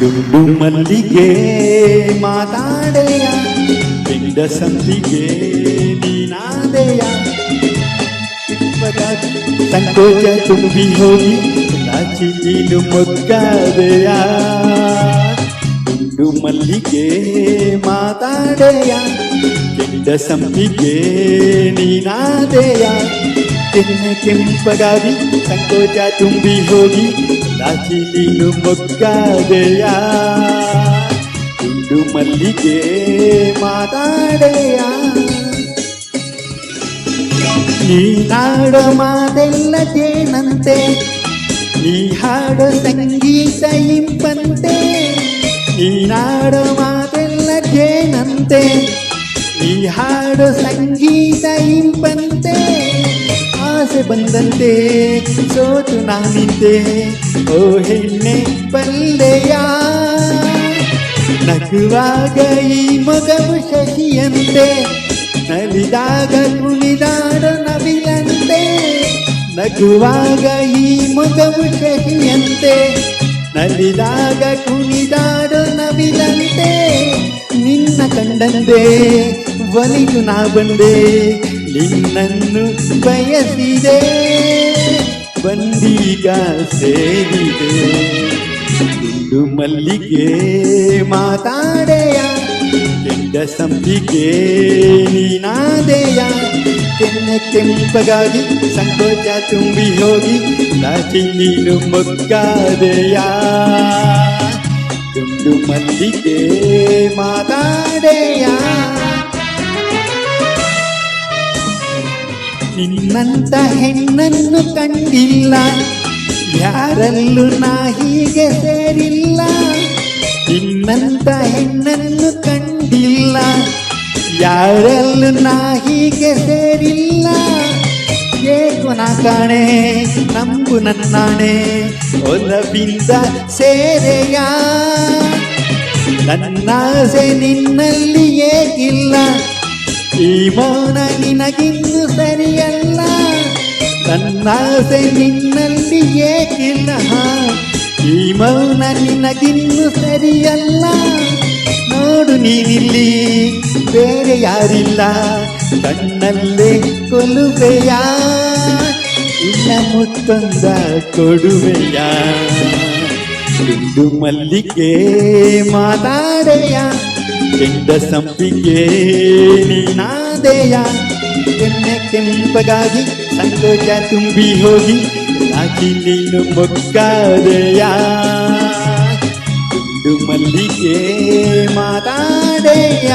ದುಂಡು ಮಲ್ಲಿಗೆ ಮಾತಾಡೆಯ ಬೆಂಡ ಸಂತಿಗೆ ನೀನಾದೆಯ. ಸಂಕೋಚ ತುಂಬಿ ಹೋಗಿ ನಾಚಿ ನೀನು ಮೊಗ್ಗಾದೆಯ. ದುಂಡು ಮಲ್ಲಿಗೆ ಮಾತಾಡೆಯ ಕೆಂಡ ಸಂತಿಗೆ ನೀನಾದೆಯ. ಕೆನ್ನೆ ಕೆಂಪಗಾಗಿ ಸಂಕೋಚ ತುಂಬಿ ಹೋಗಿ ನಾಚಿ ನೀನು ಮೊಗ್ಗಾದೆಯ. ಇಂದು ಮಲ್ಲಿಗೆ ಮಾತಾಡೆಯ. ನೀನಾಡೋ ಮಾತೆಲ್ಲ ಜೇನಂತೆ ನೀ ಹಾಡ ಸಂಗೀತ ಇಂಪಂತೆ. ನೀನಾಡೋ ಮಾತೆಲ್ಲ ಜೇನಂತೆ ನೀ ಹಾಡ ಸಂಗೀತ ಇಂಪಂತೆ. ಬಂದಂತೆ, ಸೋತು ನಾನಿದ್ದೆ. ಓ ಹೆಣ್ಣೆ ಪಲ್ಲೆಯ, ನಗುವಾಗ ಈ ಮಗವು ಶಶಿಯಂತೆ, ನಲಿದಾಗ ಕುಣಿದಾಡ ನವಿಲಂತೆ ನಗುವಾಗ ಈ ಮಗವು ಶಶಿಯಂತೆ, ನಲಿದಾಗ ಕುಣಿದಾಡ ನವಿಲಂತೆ ನಿನ್ನ ಕಂಡಂದೆ ಒಲಿದು ನಾ ಬಂದೆ ನಿನ್ನನ್ನು ಬಯಸಿದೆ, ಬಂದೀಗ ಸೇರಿದೆ. ದುಂಡು ಮಲ್ಲಿಗೆ ಮಾತಾಡೆಯ, ಕೆಂಡ ಸಂಪಿಗೆ ನೀನಾದೆಯ. ಕೆನ್ನ ಕೆಂಪಗಾಗಿ ಸಂಕೋಚ ತುಂಬಿ ಹೋಗಿ ನಾಚಿ ನೀನು ಮೊಗ್ಗಾದೆಯ. ದುಂಡು ಮಲ್ಲಿಗೆ ಮಾತಾಡೆಯ. ನಿನ್ನಂತ ಹೆಣ್ಣನ್ನು ಕಂಡಿಲ್ಲ. ಯಾರಲ್ಲೂ ನಾ ಹೀಗೆ ಸೇರಿಲ್ಲ. ನಿನ್ನಂತ ಹೆಣ್ಣನ್ನು ಕಂಡಿಲ್ಲ. ಯಾರಲ್ಲೂ ನಾ ಹೀಗೆ ಸೇರಿಲ್ಲ. ಏಕು ನಾ ಕಾಣೆ, ನಂಬು ನನ್ನಾಣೆ, ಒಲವಿಂದ ಸೇರೆಯ. ನನ್ನಾಸೆ ನಿನ್ನಲ್ಲಿ ಏಕಿಲ್ಲ ಈ ಮೌನ ನಿನಗಿನ್ನು ಸರಿಯಲ್ಲ. ನನ್ನಾಸೆ ನಿನ್ನಲ್ಲಿ ಏಕಿಲ್ಲ. ಈ ಮೌನ ನಿನಗಿನ್ನು ಸರಿಯಲ್ಲ. ನೋಡು ನೀನಿಲ್ಲಿ ಬೇರೆ ಯಾರಿಲ್ಲ. ಕಣ್ಣಲ್ಲೇ ಕೊಲುವೆಯ ಇಲ್ಲ ಮುತ್ತೊಂದ ಕೊಡುವೆಯ. ದುಂಡು ಮಲ್ಲಿಗೆ ಮಾತಾಡೆಯ. ಕೆಂಡ ಸಂಪಿಗೆ ನೀನಾದೆಯ ಕೆನ್ನೆ ಕೆಂಪಗಾಗಿ ಸಂಕೋಚ ತುಂಬಿ ಹೋಗಿ ನಾಚಿ ನೀನು ಮೊಗ್ಗಾದೆಯ ದುಂಡು ಮಲ್ಲಿಗೆ ಮಾತಾಡೆಯ